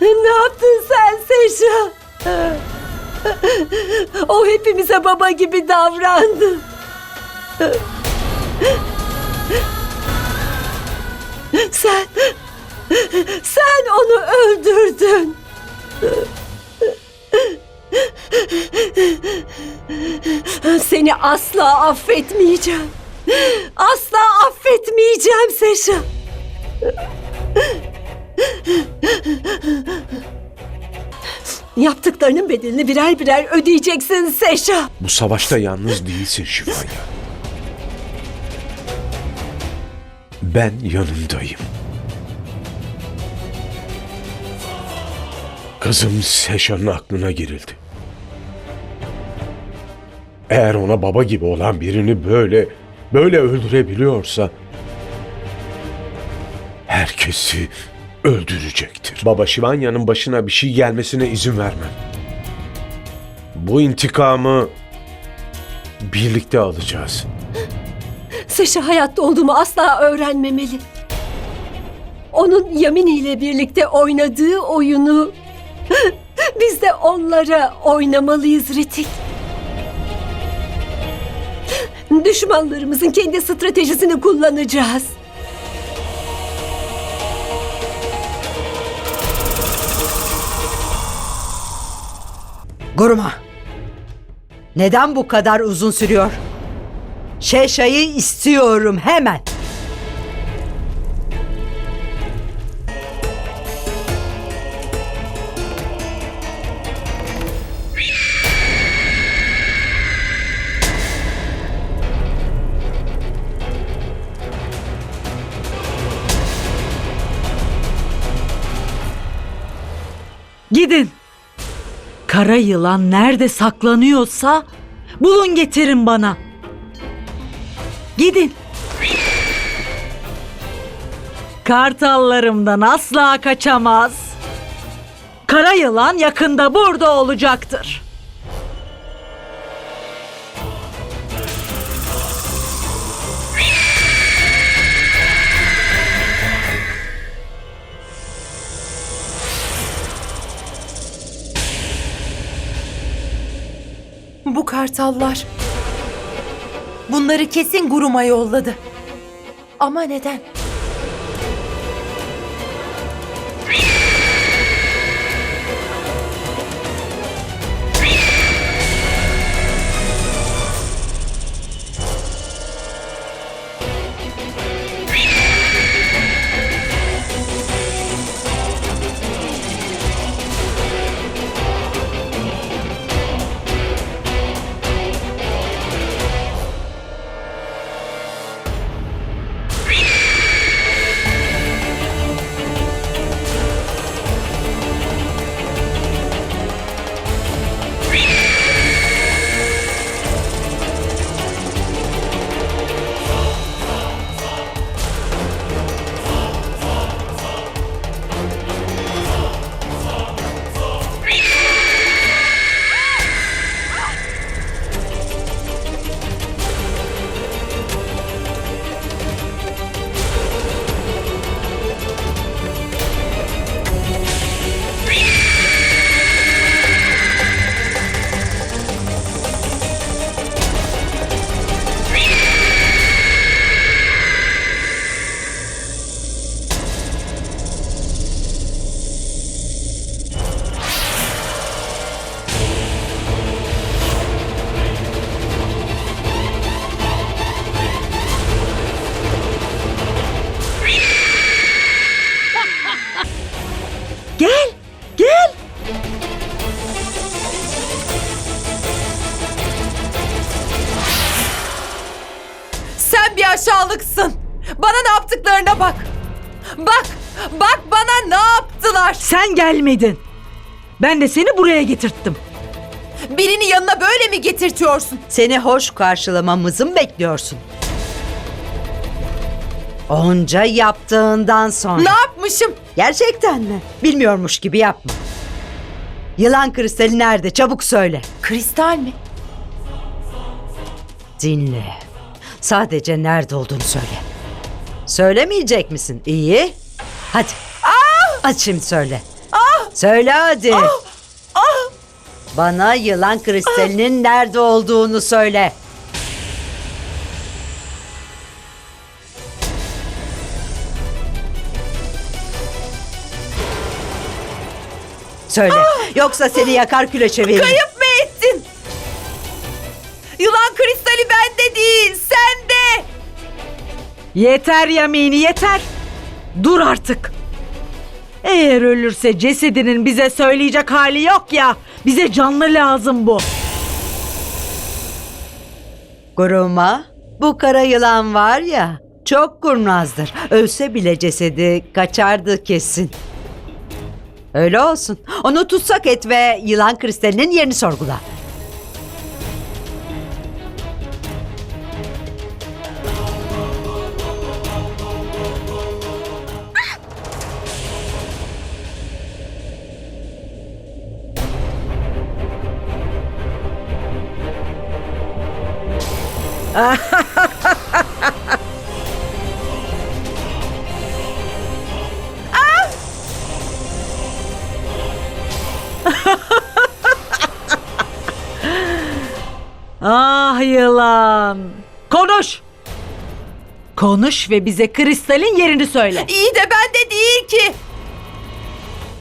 Ne, ne yaptın sen Seşa? O hepimize baba gibi davrandı. Sen, sen onu öldürdün. Seni asla affetmeyeceğim. Asla affetmeyeceğim Seşa. Yaptıklarının bedelini birer birer ödeyeceksin Seşa. Bu savaşta yalnız değilsin Şifanya. Ben yanındayım. Kızım Seşan'ın aklına girildi. Eğer ona baba gibi olan birini böyle, böyle öldürebiliyorsa herkesi öldürecektir. Baba Şivanya'nın başına bir şey gelmesine izin vermem. Bu intikamı birlikte alacağız. Seşa hayatta olduğumu asla öğrenmemeli. Onun Yamini ile birlikte oynadığı oyunu biz de onlara oynamalıyız Ritik. Düşmanlarımızın kendi stratejisini kullanacağız. Guruma. Neden bu kadar uzun sürüyor? Şeşa'yı istiyorum hemen. Gidin. Kara yılan nerede saklanıyorsa bulun getirin bana. Gidin. Kartallarımdan asla kaçamaz. Kara yılan yakında burada olacaktır. Kartallar. Bunları kesin Gurum'a yolladı. Ama neden? Sen gelmedin. Ben de seni buraya getirttim. Birini yanına böyle mi getirtiyorsun? Seni hoş karşılamamızı mı bekliyorsun? Onca yaptığından sonra. Ne yapmışım? Gerçekten mi? Bilmiyormuş gibi yapma. Yılan kristali nerede? Çabuk söyle. Kristal mi? Dinle. Sadece nerede olduğunu söyle. Söylemeyecek misin? İyi. Hadi. Hadi şimdi söyle. Söyle hadi. Bana yılan kristalinin nerede olduğunu söyle. Söyle. Yoksa seni yakar küle çeviririm. Kayıp mı ettin? Yılan kristali bende değil, sende. Yeter Yamini yeter. Dur artık. Eğer ölürse cesedinin bize söyleyecek hali yok ya. Bize canlı lazım bu. Kuruma, bu kara yılan var ya, çok kurnazdır. Ölse bile cesedi kaçardı kesin. Öyle olsun. Onu tutsak et ve yılan kristalinin yerini sorgula. Ah yılan. Konuş. Konuş ve bize kristalin yerini söyle. İyi de bende değil ki.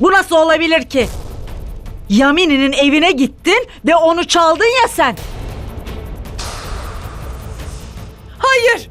Bu nasıl olabilir ki? Yamini'nin evine gittin ve onu çaldın ya sen. Hayır.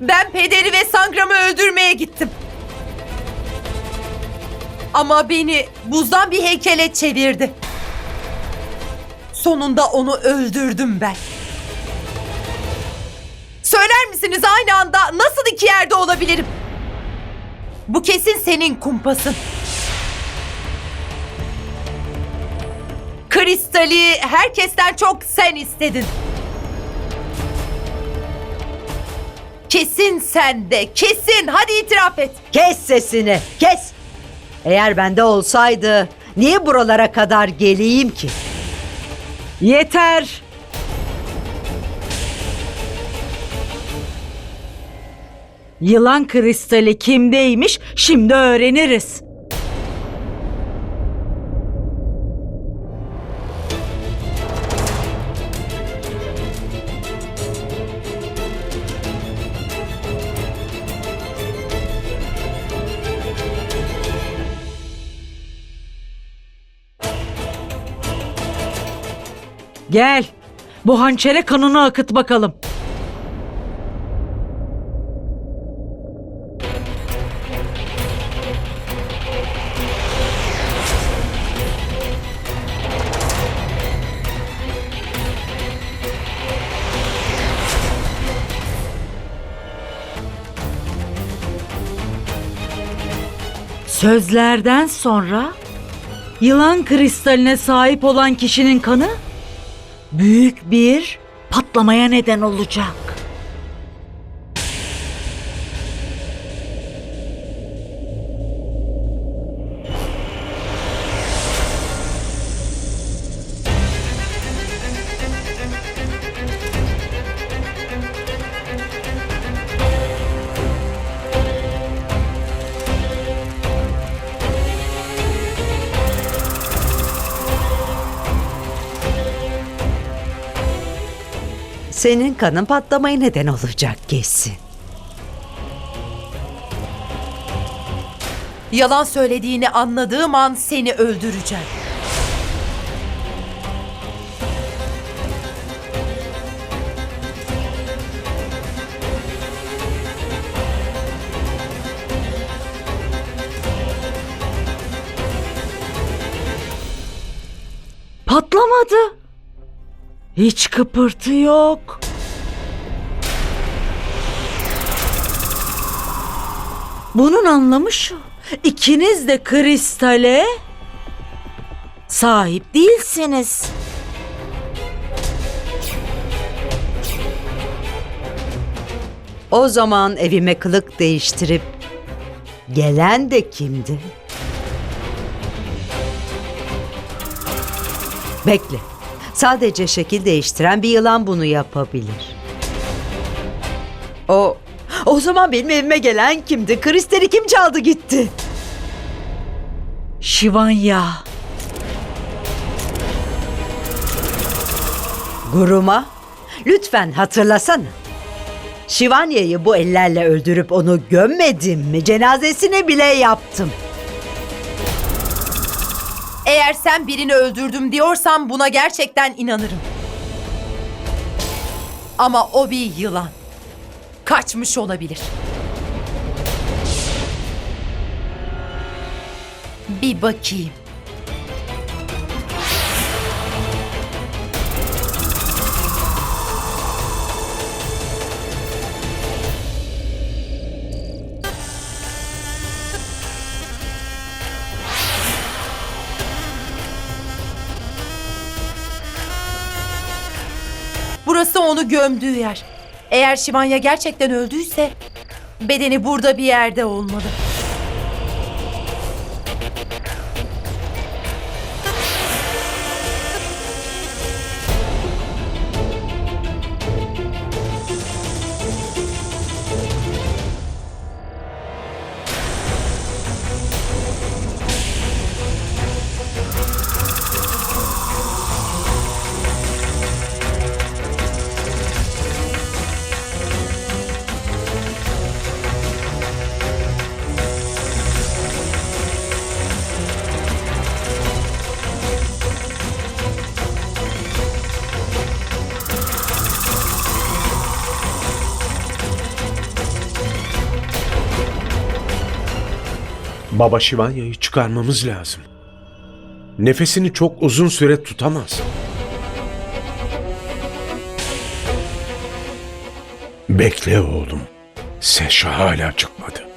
Ben pederi ve Sangram'ı öldürmeye gittim. Ama beni buzdan bir heykele çevirdi. Sonunda onu öldürdüm ben. Söyler misiniz aynı anda nasıl iki yerde olabilirim? Bu kesin senin kumpasın. Kristali herkesten çok sen istedin. Kesin sende, kesin. Hadi itiraf et. Kes sesini, kes. Eğer bende olsaydı niye buralara kadar geleyim ki? Yeter. Yılan kristali kimdeymiş şimdi öğreniriz. Gel. Bu hançere kanını akıt bakalım. Sözlerden sonra yılan kristaline sahip olan kişinin kanı büyük bir patlamaya neden olacak. Senin kanın patlamaya neden olacak kesin. Yalan söylediğini anladığım an seni öldüreceğim. Patlamadı. Hiç kıpırtı yok. Bunun anlamı şu. İkiniz de kristale sahip değilsiniz. O zaman evime kılık değiştirip gelen de kimdi? Bekle. Sadece şekil değiştiren bir yılan bunu yapabilir. O o zaman benim evime gelen kimdi? Kristeri kim çaldı gitti? Şivanya. Guruma, lütfen hatırlasana. Şivanya'yı bu ellerle öldürüp onu gömmedim mi? Cenazesini bile yaptım. Eğer sen birini öldürdüm diyorsan buna gerçekten inanırım. Ama o bir yılan. Kaçmış olabilir. Bir bakayım. Onu gömdüğü yer. Eğer Şivanya gerçekten öldüyse bedeni burada bir yerde olmalı. Baba Şivanya'yı çıkarmamız lazım. Nefesini çok uzun süre tutamaz. Bekle oğlum. Seşa hala çıkmadı.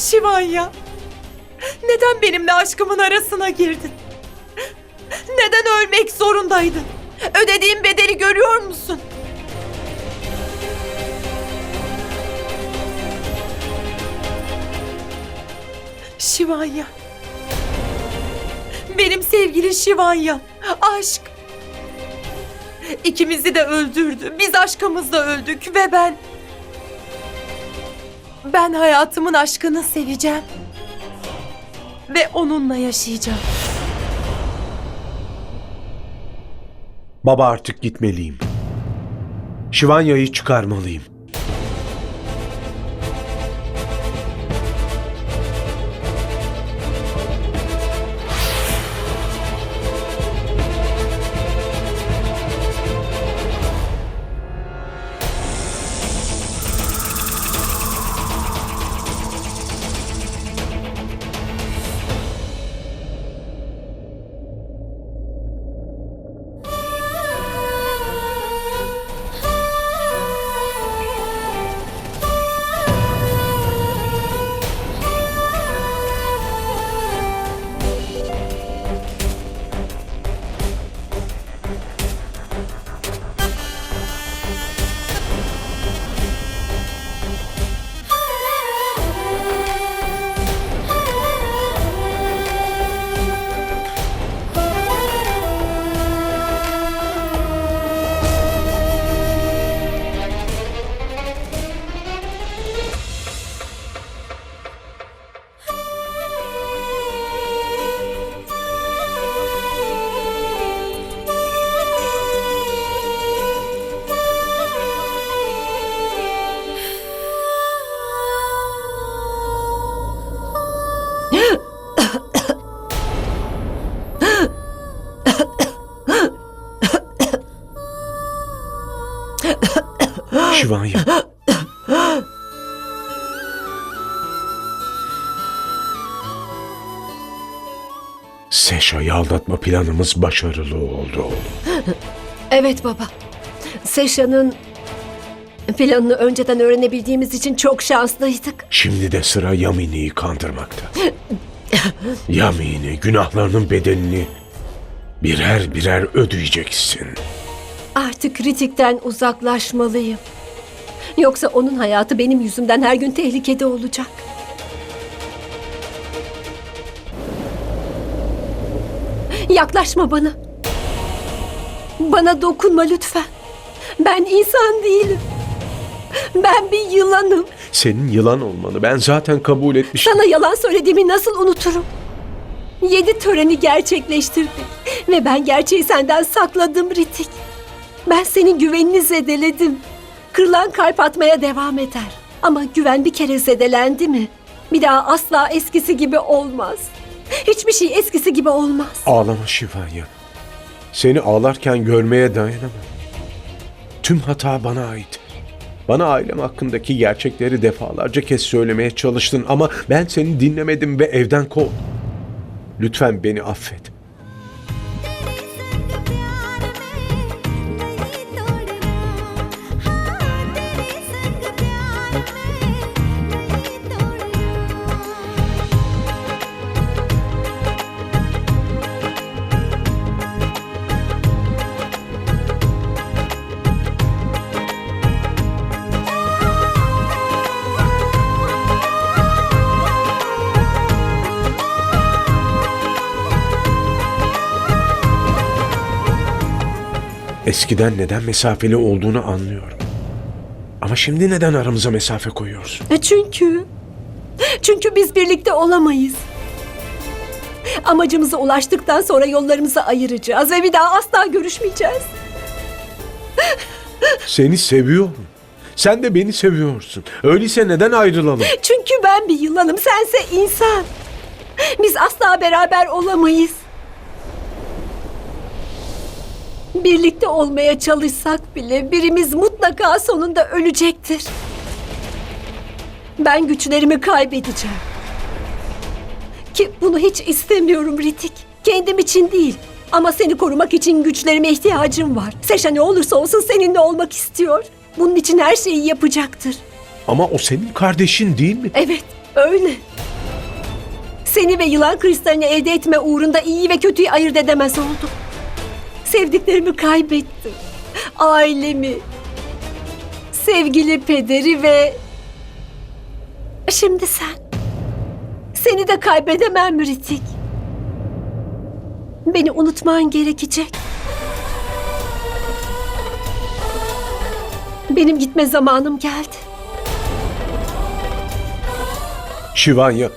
Şivanya! Neden benimle aşkımın arasına girdin? Neden ölmek zorundaydın? Ödediğim bedeli görüyor musun? Şivanya. Benim sevgili Şivanya. Aşk. İkimizi de öldürdü. Biz aşkımızla öldük ve ben... Ben hayatımın aşkını seveceğim. Ve onunla yaşayacağım. Baba artık gitmeliyim. Şivanya'yı çıkarmalıyım. Şivanya. Seşa'yı aldatma planımız başarılı oldu oğlum. Evet baba. Seşa'nın Planını önceden öğrenebildiğimiz için çok şanslıydık. Şimdi de sıra Yamini'yi kandırmakta. Yamini günahlarının bedelini birer birer ödeyeceksin. Artık Ritik'ten uzaklaşmalıyım. Yoksa onun hayatı benim yüzümden her gün tehlikede olacak. Yaklaşma bana. Bana dokunma lütfen. Ben insan değilim. Ben bir yılanım. Senin yılan olmanı ben zaten kabul etmiştim. Sana yalan söylediğimi nasıl unuturum? Yedi töreni gerçekleştirdik. Ve ben gerçeği senden sakladım Ritik. Ben senin güvenini zedeledim. Kırılan kalp atmaya devam eder. Ama güven bir kere zedelendi mi? Bir daha asla eskisi gibi olmaz. Hiçbir şey eskisi gibi olmaz. Ağlama Şivanya. Seni ağlarken görmeye dayanamam. Tüm hata bana ait. Bana ailem hakkındaki gerçekleri defalarca kez söylemeye çalıştın ama ben seni dinlemedim ve evden kovdum. Lütfen beni affet. Eskiden neden mesafeli olduğunu anlıyorum. Ama şimdi neden aramıza mesafe koyuyorsun? E Çünkü... Çünkü biz birlikte olamayız. Amacımıza ulaştıktan sonra yollarımızı ayıracağız ve bir daha asla görüşmeyeceğiz. Seni seviyorum. Sen de beni seviyorsun. Öyleyse neden ayrılalım? Çünkü ben bir yılanım, sense insan. Biz asla beraber olamayız. Birlikte olmaya çalışsak bile birimiz mutlaka sonunda ölecektir. Ben güçlerimi kaybedeceğim. Ki bunu hiç istemiyorum Ritik. Kendim için değil. Ama seni korumak için güçlerime ihtiyacım var. Seşa ne olursa olsun seninle olmak istiyor. Bunun için her şeyi yapacaktır. Ama o senin kardeşin değil mi? Evet, öyle. Seni ve yılan kristalini elde etme uğrunda iyi ve kötüyü ayırt edemez oldum. Sevdiklerimi kaybettim. Ailemi, sevgili pederi ve... Şimdi sen. Seni de kaybedemem Ritik. Beni unutman gerekecek. Benim gitme zamanım geldi. Şivanya.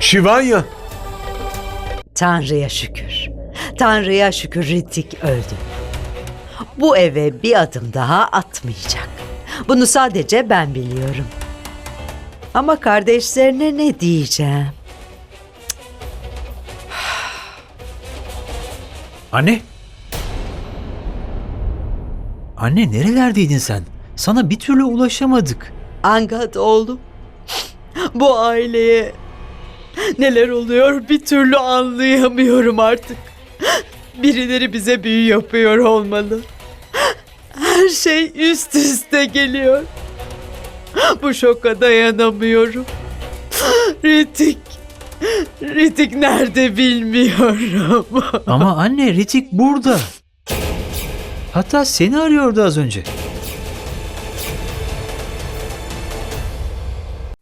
Şivanya. Tanrı'ya şükür. Tanrı'ya şükür Ritik öldü. Bu eve bir adım daha atmayacak. Bunu sadece ben biliyorum. Ama kardeşlerine ne diyeceğim? Anne. Anne nerelerdeydin sen? Sana bir türlü ulaşamadık. Angat oğlum. Bu aileye neler oluyor bir türlü anlayamıyorum artık. Birileri bize büyü yapıyor olmalı. Her şey üst üste geliyor. Bu şoka dayanamıyorum. Ritik. Ritik nerede bilmiyorum. Ama anne Ritik burada. Hatta seni arıyordu az önce.